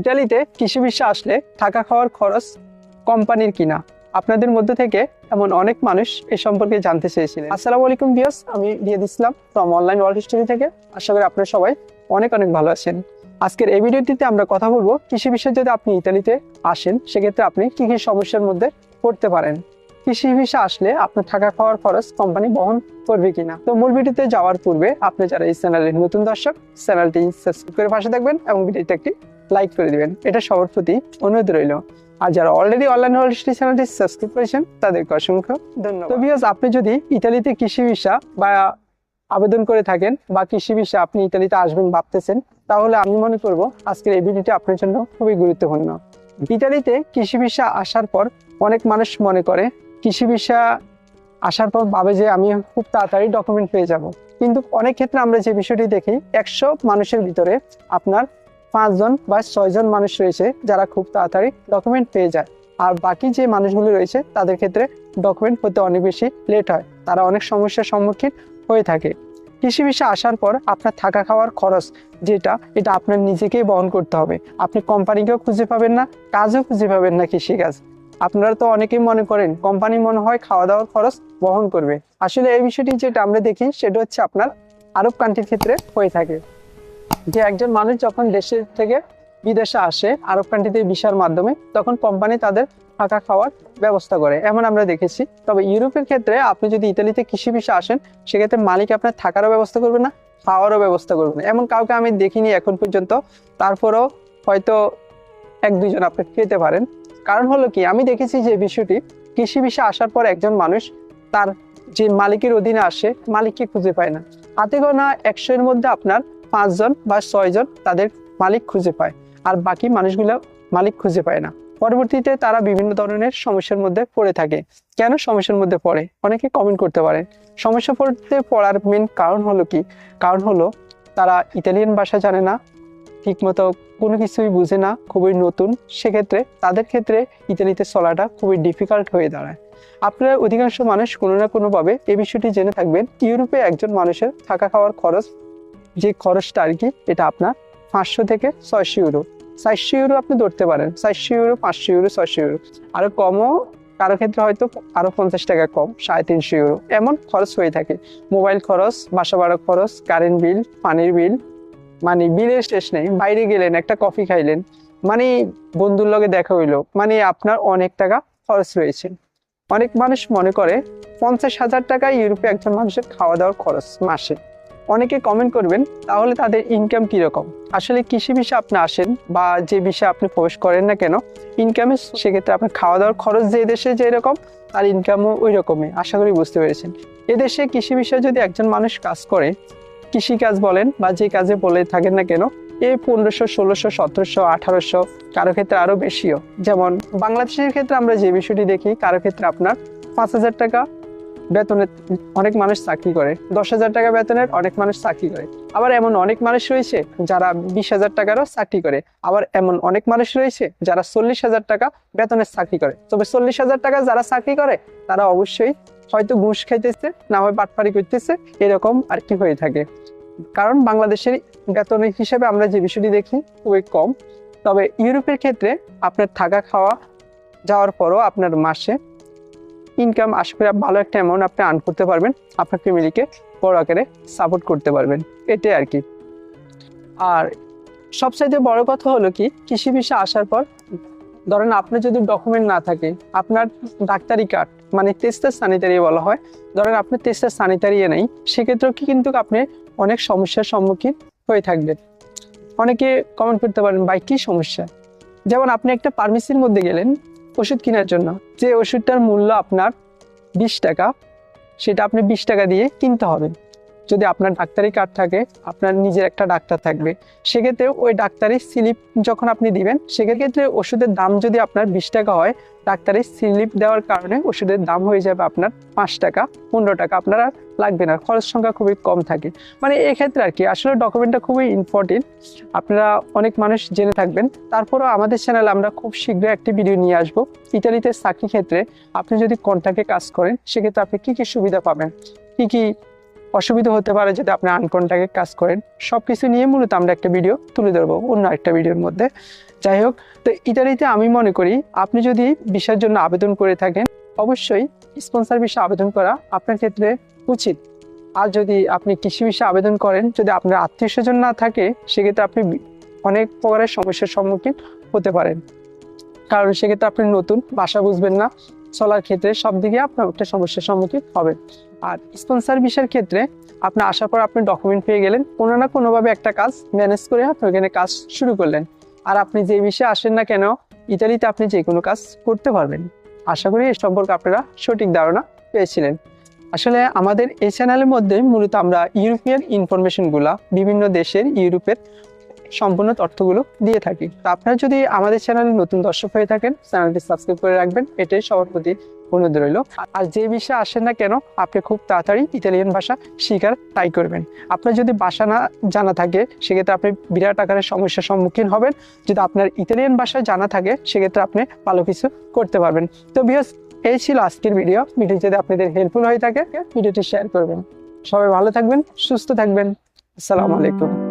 ইতালিতে কৃষি বিশ্বে আসলে থাকা খাওয়ার খরচ কোম্পানির কিনা? আপনাদের মধ্যে থেকে এমন অনেক মানুষ এ সম্পর্কে জানতে চেয়েছিলেন। আসসালামু আলাইকুম বিয়াস আমি দিয়ে Islam from online world history থেকে। আশা করি আপনারা সবাই অনেক অনেক ভালো আছেন। আজকের এই ভিডিওটিতে আমরা কথা বলব কৃষি বিষয়ে যদি আপনি ইতালিতে আসেন, সেক্ষেত্রে আপনি কি কি সমস্যার মধ্যে পড়তে পারেন? কৃষি ভিসা আসলে আপনার থাকা খাওয়ার খরচ কোম্পানি বহন করবে কিনা? তো মূল ভিডিওতে যাওয়ার পূর্বে আপনি যারা এই চ্যানেলের নতুন দর্শক, চ্যানেলটি সাবস্ক্রাইব করে পাশে থাকবেন এবং ভিডিওতে একটি লাইক করে দিবেন। এটা সবার প্রতি অনুরোধ রইল। আর যারা অলরেডি অনলাইন হিস্ট্রি চ্যানেলটি সাবস্ক্রাইব করেছেন, তাদেরকে অসংখ্য ধন্যবাদ। তো বিকজ আপনি যদি ইতালিতে কৃষি ভিসা বা আবেদন করে থাকেন বা কৃষি ভিসা আপনি ইতালিতে আসবেন ভাবতেছেন, তাহলে আমি মনে করব আজকের এই ভিডিওটি আপনার জন্য খুবই গুরুত্বপূর্ণ। ইতালিতে কৃষি ভিসা আসার পর অনেক মানুষ মনে করে, কৃষি ভিসা আসার পর ভাবে যে আমি খুব তাড়াতাড়ি ডকুমেন্ট পেয়ে যাব। কিন্তু অনেক ক্ষেত্রে আমরা যে বিষয়টি দেখি, একশো মানুষের ভিতরে আপনার পাঁচজন বা ছয়জন মানুষ রয়েছে যারা খুব তাড়াতাড়ি ডকুমেন্ট পেয়ে যায়। আর বাকি যে মানুষগুলো রয়েছে, তাদের ক্ষেত্রে ডকুমেন্ট হতে অনেক বেশি লেট হয়। তারা অনেক সমস্যার সম্মুখীন হয়ে থাকে। কৃষি বিষয়ে আসার পর আপনার থাকা খাওয়ার খরচ যেটা, এটা আপনার নিজেকেই বহন করতে হবে। আপনি কোম্পানিকেও খুঁজে পাবেন না, কাজও খুঁজে পাবেন না কৃষিকাজ। আপনারা তো অনেকেই মনে করেন কোম্পানি মনে হয় খাওয়া দাওয়ার খরচ বহন করবে। আসলে এই বিষয়টি যেটা আমরা দেখি, সেটা হচ্ছে আপনার আরব কান্ট্রির ক্ষেত্রে হয়ে থাকে। যে একজন মানুষ যখন দেশের থেকে বিদেশে আসে আরব কান্ট্রিতে ভিসার মাধ্যমে, তখন কোম্পানি তাদের থাকা খাওয়ার ব্যবস্থা করে। এমন আমরা দেখেছি। তবে ইউরোপের ক্ষেত্রে আপনি যদি ইতালিতে কৃষি ভিসা আসেন, সেক্ষেত্রে মালিক আপনার থাকারও ব্যবস্থা করবে না, খাওয়ারও ব্যবস্থা করবে না। এমন কাউকে আমি দেখিনি এখন পর্যন্ত। তারপরেও হয়তো এক দুজন আপনি খেতে পারেন। কারণ হলো কি, আমি দেখেছি যে বিষয়টি, কৃষি ভিসা আসার পর একজন মানুষ তার যে মালিকের অধীনে আসে, মালিককে খুঁজে পায় না। হাতে গোনা একশো এর মধ্যে আপনার পাঁচজন বা ছয়জন তাদের মালিক খুঁজে পায়, আর বাকি মানুষগুলো মালিক খুঁজে পায় না। পরবর্তীতে তারা বিভিন্ন ধরনের সমস্যার মধ্যে পড়ে থাকে। কেন সমস্যার মধ্যে পড়ে? অনেকে কমেন্ট করতে পারে সমস্যা পড়তে পড়ার মেন কারণ হলো কি? কারণ হলো তারা ইতালিয়ান ভাষা জানে না, ঠিকমতো কোনো কিছুই বুঝে না, খুবই নতুন। সেক্ষেত্রে তাদের ক্ষেত্রে ইতালিতে চলাটা খুবই ডিফিকাল্ট হয়ে দাঁড়ায়। আপনারা অধিকাংশ মানুষ কোনো না কোনোভাবে এই বিষয়টি জেনে থাকবেন, ইউরোপে একজন মানুষের থাকা খাওয়ার খরচ যে খরচটা আর কি, এটা আপনার পাঁচশো থেকে ছয়শো ইউরো চারশো ইউরো আপনি ধরতে পারেন, চারশো ইউরো পাঁচশো ইউরো ছয়শো ইউরো আরও কমও, কারও ক্ষেত্রে হয়তো আরও পঞ্চাশ টাকা কম, সাড়ে তিনশো ইউরো এমন খরচ হয়ে থাকে। মোবাইল খরচ, বাসা ভাড়া খরচ কারেন্ট বিল পানির বিল মানে বিলের শেষ নেই, বাইরে গেলেন, একটা কফি খাইলেন। মানে বন্ধুর লগে দেখা হইল মানে আপনার অনেক টাকা খরচ রয়েছে। অনেক মানুষ মনে করে, পঞ্চাশ হাজার টাকা ইউরোপে একজন মানুষের খাওয়া দাওয়ার খরচ মাসে। অনেকে কমেন্ট করবেন, তাহলে তাদের ইনকাম কীরকম? আসলে কৃষি বিষয়ে আপনি আসেন বা যে বিষয়ে আপনি প্রবেশ করেন না কেন ইনকামে সেক্ষেত্রে আপনার খাওয়া দাওয়ার খরচ যে দেশে যেরকম, তার ইনকামও ওই রকমই আশা করি বুঝতে পেরেছেন। এদেশে কৃষি বিষয়ে যদি একজন মানুষ কাজ করে কৃষি কাজ বলেন বা যে কাজে বলে থাকেন না কেন এই পনেরোশো, ষোলোশো, সতেরোশো, আঠারোশো কারও ক্ষেত্রে আরও বেশিও। যেমন বাংলাদেশের ক্ষেত্রে আমরা যে বিষয়টি দেখি, কারও ক্ষেত্রে আপনার পাঁচ হাজার টাকা বেতনের অনেক মানুষ চাকরি করে। দশ হাজার টাকা বেতনের অনেক মানুষ চাকরি করে। আবার এমন অনেক মানুষ রয়েছে যারা বিশ হাজার টাকারও চাকরি করে। আবার এমন অনেক মানুষ রয়েছে যারা চল্লিশ হাজার টাকা বেতনের চাকরি করে। তবে চল্লিশ হাজার টাকা যারা চাকরি করে, তারা অবশ্যই হয়তো ঘুষ খাইতেছে, না হয় বাটপারি করতেছে, এরকম আর কি হয়ে থাকে। কারণ বাংলাদেশের বেতনের হিসেবে আমরা যে বিষয়টি দেখি, খুবই কম। তবে ইউরোপের ক্ষেত্রে আপনার থাকা খাওয়া যাওয়ার পরও আপনার মাসে ইনকাম আশা করি ভালো একটা অ্যামাউন্ট আপনি আর্ন করতে পারবেন। আপনার ফ্যামিলিকে বড় আকারে সাপোর্ট করতে পারবেন। এটাই আর কি। আর সবচাইতে বড় কথা হলো কি, কৃষি বিষয়ে আসার পর, ধরেন আপনার যদি ডকুমেন্ট না থাকে, আপনার ডাক্তারি কার্ড মানে তেস্তার স্যানিটারি বলা হয়, ধরেন আপনার তেস্তার স্যানিটারি নেই, সেক্ষেত্রেও কি কিন্তু আপনি অনেক সমস্যার সম্মুখীন হয়ে থাকবেন অনেকে কমেন্ট করতে পারেন, ভাই, কি সমস্যা? যেমন আপনি একটা ফার্মেসির মধ্যে গেলেন ওষুধ কেনার জন্য। যে ওষুধটার মূল্য আপনার বিশ টাকা, সেটা আপনি বিশ টাকা দিয়ে কিনতে হবে। যদি আপনার ডাক্তারি কার্ড থাকে, আপনার নিজের একটা ডাক্তার থাকবে সেক্ষেত্রে ওই ডাক্তারি স্লিপ যখন আপনি দিবেন, সেক্ষেত্রে ওষুধের দাম যদি আপনার বিশ টাকা হয় ডাক্তারের স্লিপ দেওয়ার কারণে ওষুধের দাম হয়ে যাবে আপনার পাঁচ টাকা, পনেরো টাকা, আপনার আর লাগবে না খরচ সংখ্যা খুবই কম থাকে। মানে এক্ষেত্রে আর কি, আসলে ডকুমেন্টটা খুবই ইম্পর্টেন্ট আপনারা অনেক মানুষ জেনে থাকবেন। তারপরেও আমাদের চ্যানেলে আমরা খুব শীঘ্রই একটি ভিডিও নিয়ে আসব। ইতালিতে চাকরি ক্ষেত্রে আপনি যদি কন্ট্যাক্টে কাজ করেন, সেক্ষেত্রে আপনি কি কি সুবিধা পাবেন? কি কি অসুবিধা হতে পারে যদি আপনি আনকন্ট্যাক্টে কাজ করেন। সব কিছু নিয়ে মূলত আমরা একটা ভিডিও তুলে ধরবো অন্য একটা ভিডিওর মধ্যে। যাই হোক, তো ইতালিতে আমি মনে করি আপনি যদি ভিসার জন্য আবেদন করে থাকেন, অবশ্যই স্পন্সর ভিসা আবেদন করা আপনার ক্ষেত্রে উচিত। আর যদি আপনি কৃষি ভিসা আবেদন করেন, যদি আপনার আত্মীয় স্বজন না থাকে, সেক্ষেত্রে আপনি অনেক প্রকারের সমস্যার সম্মুখীন হতে পারেন। কারণ সেক্ষেত্রে আপনি নতুন ভাষা বুঝবেন না, চলার ক্ষেত্রে সব দিকে আপনার একটা সমস্যার সম্মুখীন হবেন। আর স্পন্সর ভিসার ক্ষেত্রে আপনি আসার পর আপনি ডকুমেন্ট পেয়ে গেলেন, কোনো না কোনোভাবে একটা কাজ ম্যানেজ করে আপনি ওখানে কাজ শুরু করলেন। আর আপনি যে বিষয়ে আসেন না কেন, ইতালিতে আপনি যে কোনো কাজ করতে পারবেন। আশা করি এ সম্পর্কে আপনারা সঠিক ধারণা পেয়েছিলেন। আসলে আমাদের এই চ্যানেলের মধ্যে মূলত আমরা ইউরোপিয়ান ইনফরমেশনগুলা বিভিন্ন দেশের ইউরোপের সম্পূর্ণ তথ্যগুলো দিয়ে থাকি। তো আপনারা যদি আমাদের চ্যানেলে নতুন দর্শক হয়ে থাকেন চ্যানেলটি সাবস্ক্রাইব করে রাখবেন। এটাই সবার প্রতি অনুরোধ রইল। আর যে বিষয়ে আসেন না কেন, আপনি খুব তাড়াতাড়ি ইতালিয়ান ভাষা শেখার ট্রাই করবেন। আপনার যদি ভাষা না জানা থাকে, সেক্ষেত্রে আপনি বিরাট আকারের সমস্যার সম্মুখীন হবেন। যদি আপনার ইতালিয়ান ভাষা জানা থাকে, সেক্ষেত্রে আপনি ভালো কিছু করতে পারবেন। তো বিয়স এই ছিল আজকের ভিডিও ভিডিও যদি আপনাদের হেল্পফুল হয়ে থাকে ভিডিওটি শেয়ার করবেন। সবাই ভালো থাকবেন, সুস্থ থাকবেন। আসসালামু আলাইকুম।